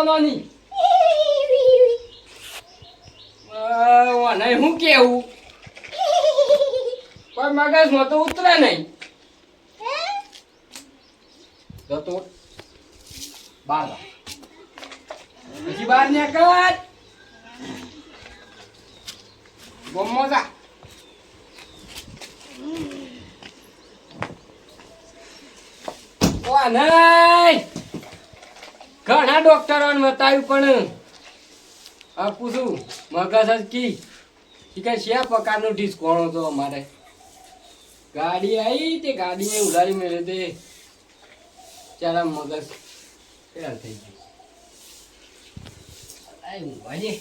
Colony નહીં, હું કેવું? કોઈ મગજમાં તો ઉતરે નહીં. તો તો બાર. પછી બાર નીકળ ગમો જા. ઓ ઘણા ડોક્ટરોને બતાવ્યું પણ આ પૂછું મગજ જ કી. કે શા પ્રકારનું ડિસ્કોણો તો અમારે? ગાડી આવી તે ગાડીને ઉડાડી મેળે તે ચાલા મગજ હેરાન થઈ ગયું. જે.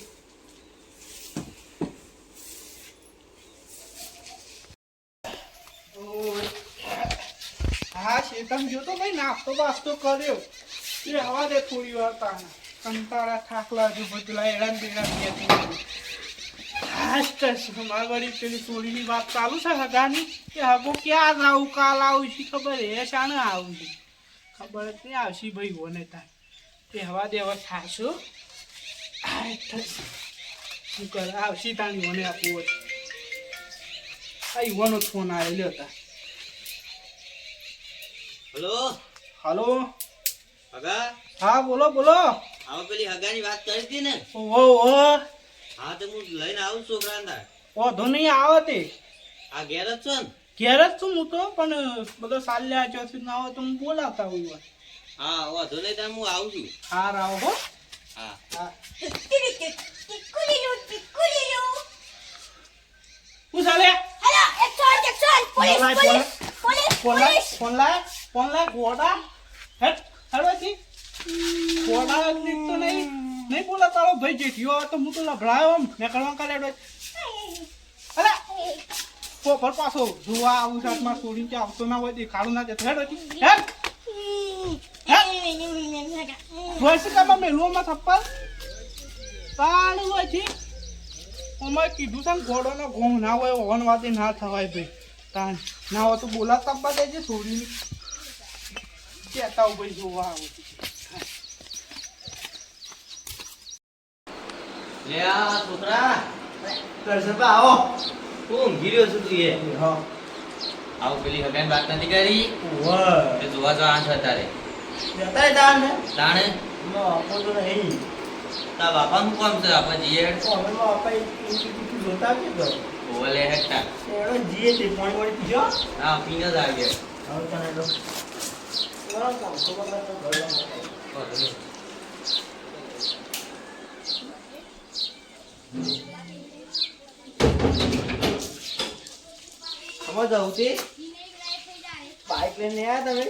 હા શેતમ જોતો ભાઈ, નાસ્તો બાસ્તો કર્યો. એ હવા દે થોડી વાર તાના કંટાળા થાકલા હજુ બધું હેરાન બેરાન બેઠી હા સ્ટ્રેસ મારી વળી પેલી ચોરીની વાત ચાલુ છે હગાની? કે હગો ક્યાં આવું કાલ આવું છે ખબર? હે શાણે આવું છે. ખબર જ નહીં આવશી ભાઈ હોને તાર. તે હવા દેવા થાશો? હા થશે. શું કરે? આવશી તાણી હોને આપવું આ યુવાનો ફોન આવેલો હતા હલો? હલો? હગા? હા બોલો બોલો. આવો પેલી હગાની વાત કરી હતી ને? ઓહો ઓહો હા તો હું લઈને આવું છોકરા અંદર વાંધો નહીં આવે તે. આ ઘેર જ છો ને? ઘેર જ છું હું તો પણ બધો સાલ્યા ચોથી ના આવે તો હું બોલાવતા હોય હા વાંધો નહીં તો હું આવું છું. હા આવો હો. હા. હા. શું ચાલે ફોન લાય ફોન લાય ફોન લાય ફોન લાય ગોડા. હેટ. છી ગોડા તો નહીં? બોલા તારો ભાઈ જેઠિયો તો હું તો આમ. નીકળવા કાલે અરે પોપર પાછો જોવા આવું આવતો ના હોય, દેખાડું ના જતો હેડો હેડ. જોઈશે કામાં મેલુઓમાં થપ્પલ તાળી હોય છે અમારે કીધું છે ને ઘોડોનો ઘોંઘ ના હોય, ઓવન વાતે ના થવાય ભાઈ. તાણ. ના હોય તો બોલા તબ્બા દેજે છોડીને હોય ભાઈ જોવા આવું લે આ છોકરા કરસબા આવો હું ઊંઘી રહ્યો છું તું એ હા પેલી હગાની વાત નથી કરી તે જોવા જવાનું છે તારે જતા ને તાણે નો આપો તો નહીં તારા બાપાનું કોમ છે આપણે જીએ અમે નો આપા જોતા કે તો ઓલે હેઠા એનો જીએ તે પાણી વાળી પીજો હા પીને જ આવી હવે તને સમજ આવું તે? બાઈક લઈને આવ્યા તમે?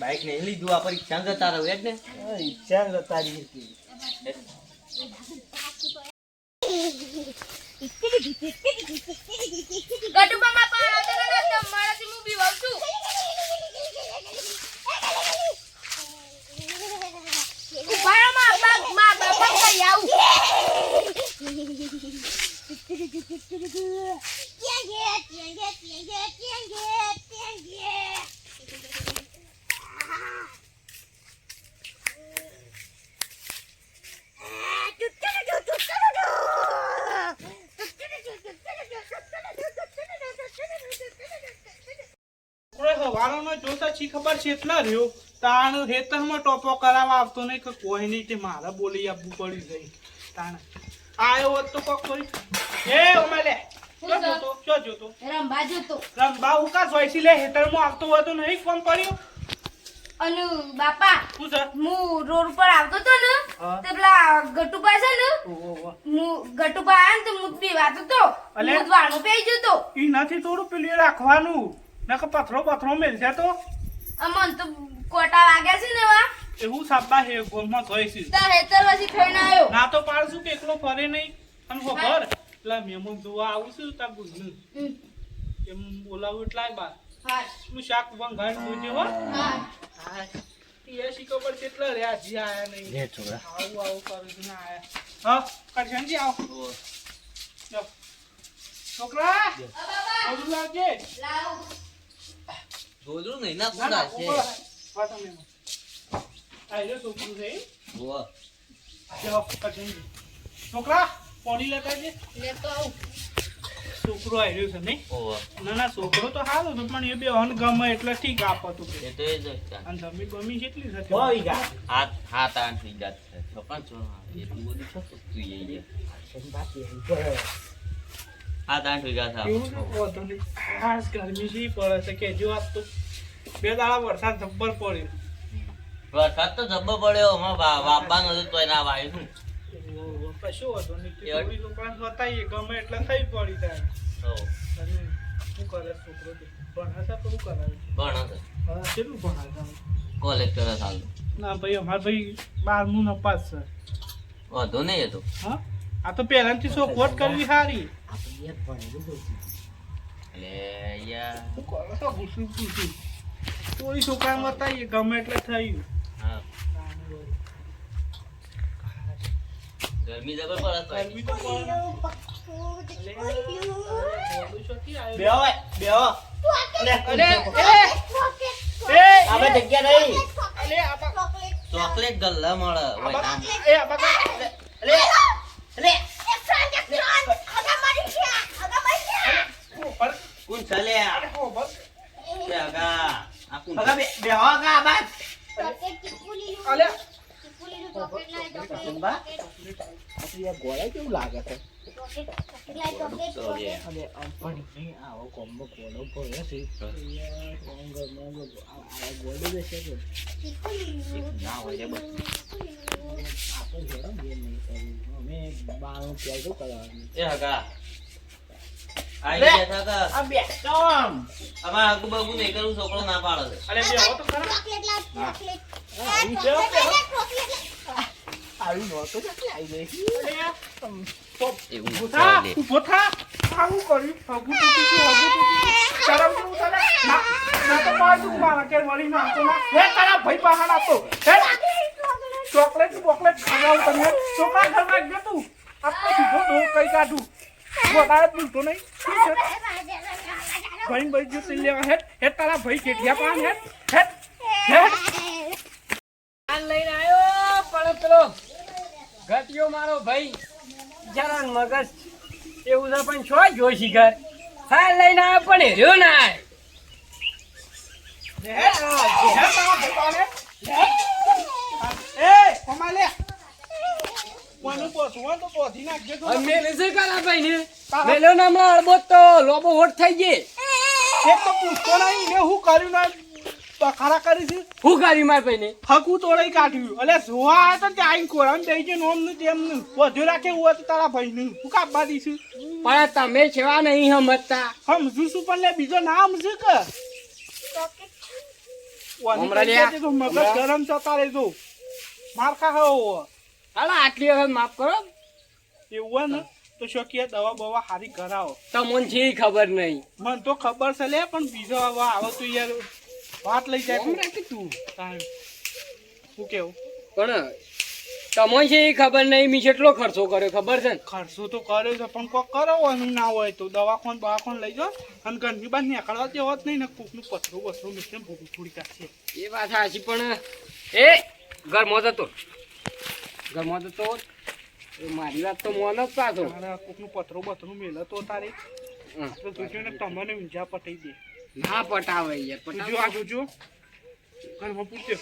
બાઈક નહીં લીધું આ પરીક્ષા જતા રહો એટલે ને? ઈચ્છા જતા રહી હતી ગટુબામાં પણ આવતો નતો મારાથી હું બી વાવ છું ઉભારોમાં બાપ મા બાપા કઈ આવું હવારોનો જોતા છી ખબર છે? એટલા રહ્યો. તાણ હેતરમાં ટોપો કરાવવા આવતો નહીં કે કોઈ નહીં તે મારે બોલી આપવું પડ્યું જઈ તાણ આયો હોત તો કોક કોઈ એ ઓમાલે ક્યાં જોતો ક્યાં જોતો. રંબા ઉકા જોઈસી લે હેતરમાં આવતો હોય તો નહીં ફોન કર્યો અને બાપા શું છે? હું રોડ પર આવતો તો ને તે પેલા ગટુબા છે ને. હું ગટુબા આયા ને તો હું બી વાતો તો. હું વાણો પેઈ જતો. ઈ નથી થોડું પેલું રાખવાનું. નકર પથરો પથરો મેલશે તો. અમન તો કોટા વાગ્યા છે ને વા એવું સાબા હે ગોલમાં જોઈસી તા હેતર પછી થઈને આવ્યો. ના તો પાડશું કે એકલો ફરે નહીં. અને ખબર એટલે મેમો જોવા આવું છું તાર ગુજનું. એમ બોલાવું એટલા બા. હા. હું શાક વંગાણ જોજે હો? હા. હા. એ શીખો પર કેટલા રહ્યા જી આયા નહીં. લે છોકરા. આવું આવું કરું છું ના આયા. હા કરશનજી આવો. જાઓ. છોકરા બધું લાવજે. લાવ. ગોદરું નહીં ના કુડા છે. વાત તમે આ રહ્યો છોકરું છે ઓવા જાઓ કરશનજી છોકરા પોણી લેતા છે લેતો આવું. છોકરો આવ્યો છે નહીં? ના ના છોકરો તો છે પણ એ બે અન ગમે એટલે ઠીક આપતું એ તો એ જ અને જમી ગમી કેટલી થતી હાથ હાથ આઠ વીઘા જ છે છોકરા છો એટલું બધું છો તો તું એ હાથ આઠ વીઘા છે એવું તો ખાસ ગરમી પડે છે કે જો આ તો બે દાડા વરસાદ જબ્બર પડ્યો. વરસાદ તો જબ્બો પડ્યો. હમણાં વા- વાપવાનો હતો તોય ના વાય કશો નહીં. તે યાર. થોડી છોકરાને બતાવીએ. ગમે એટલે થઈ પડી તારે. શું કરે છોકરો તો? ભણાશે તો શું કરાવે ભણો છે હવે કેટલું કોલેજ કરે સાલ ના ભાઈ અમાર ભાઈ બારમું નપાસ છે. વાંધો નહીં એ તો. હા? આ તો પહેલાંથી શોખવટ કરવી સારી. એટલે થોડી છોકરાને બતાવીએ. ગમે એટલે થયું. ગરમી જબર પડે તો ગરમી તો પડે. મોડું શોથી આવ્યું? બેહો બેહો. અરે એ એ જગ્યા નહીં. અલે આ ચોકલેટ ગલ્લા મળે. એ આ બા- અલે ઉપર કોણ છે લે આ? અરે હો બસ બે આગા. આ કોણ છે? અલે બે બેહો કા બસ અલે તો લે. ના હોય લે બસ. એ હગા. આઈ ગયા તા આ બે તમ અમારે આગુ બાગુ નહીં કરવું છોકરો ના પાડે છે આવું હગું ગયું હગું તૂટી ગયું શરમ જેવું તને ના ના તો પાડું મારા કે વળી નાખતો ના હે તારા ભાઈ બહાર આપતો હે ચોકલેટ બોકલેટ ખવડાવું તમે છોકરા ઘરમાં ગયો તું આપણે સીધો કઈ કાઢું? વધારે ભૂલતો નહીં. ભાઈ ભાઈ જો તે લેવા. હેટ હેટ તારા ભાઈ કેઠિયા પાન હેટ હેટ હેટ આ લઈને આવ્યો પણ પેલો ઘટિયો મારો ભાઈ. જરા મગજ. એવું છે પણ છો જોશી ઘર? હા લઈને આવ્યો પણ હેર્યો ના. આય. હેટ હેટ તારા ભાઈ પાન એ કોમા લે? કોનું પોસવું તો પોધી નાખજે તું. મેલે છે કાલા ભાઈ ને મેલો ના હમણાં અડબો તો લોબો હોટ થઈ ગઈ. એક તો પૂછતો નહીં ને હું કર્યું ના? બખારા કરી છે. હું કરી માર ભાઈ ને હકું તોડાઈ કાઢ્યું. અલે જોવા આવ્યો તો ત્યાં આઈને કોરામ દઈ છે નોમનું તેમનું વધુ રાખે હું હતું તારા ભાઈ નું હું કાપવા દઈશું પણ તમે છેવા નહીં સમજતા સમજુ છું પણ લે બીજો ના સમજુ કે? તો મગજ ગરમ જતા રહેજો માર ખા હો. આટલી વખત માફ કરો. એવું ને? તો શોકીએ દવા બવા હારી કરાવો. તમને છે ખબર નહીં. મને તો ખબર છે લે પણ બીજો હવે આવે તો યાર વાત લઈ જાય તું. શું કેવું? પણ તમને છે એ ખબર નહીં મી કેટલો ખર્ચો કર્યો ખબર છે ખર્ચો તો કર્યો છે પણ કોક કરાવવાનું ના હોય તો દવાખાન દવાખાન લઈ જાઓ અને ઘરની બહાર નીકળવા દેવો જ નહીં ને કોકનું પથરું બથરું મીઠે ભોગું થોડી કાઢશે. એ વાત સાચી પણ એ ઘરમાં જતો. ઘરમાં જતો મારી વાત તો મોન જ પાછો. કોકનું પથરું બથરું મેલે તો તારે. હં. જોજો તમને ઊંઝા પટાઈ દે. ના પટાવે. યાર આ ઘરમાં પૂછજો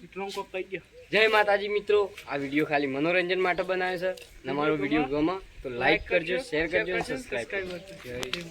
મિત્રો કોક કહી ગયો જય માતાજી મિત્રો આ વીડિયો ખાલી મનોરંજન માટે બનાવ્યો છે. તમારો અમારો વીડિયો ગમે તો લાઈક કરજો શેર કરજો સબસ્ક્રાઈબ કરજો જય.